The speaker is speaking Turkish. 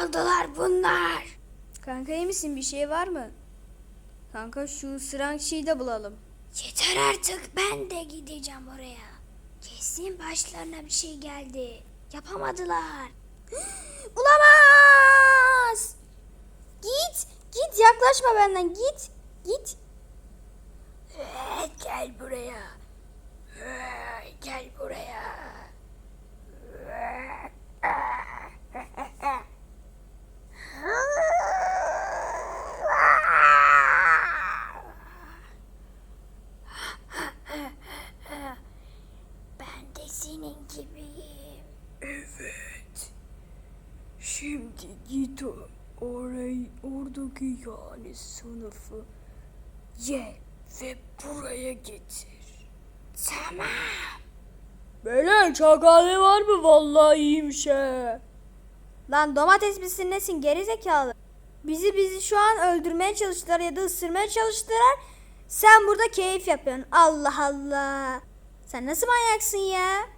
kaldılar bunlar. Kanka iyi misin? Bir şey var mı? Kanka şu ısıran şeyi de bulalım. Yeter artık ben de gideceğim oraya. Kesin başlarına bir şey geldi. Yapamadılar. Bulamaz! Git! Git yaklaşma benden git! Git! Evet, gel buraya. Ee, Gel buraya. Senin gibiyim. Evet. Şimdi git orayı oradaki yani sınıfı ye ve buraya getir. Tamam. Beyler çakalı var mı? Vallahi iyiymiş he. Lan domates misin nesin gerizekalı? Bizi bizi şu an öldürmeye çalıştılar ya da ısırmaya çalıştılar. Sen burada keyif yapıyorsun. Allah Allah. Sen nasıl manyaksın ya?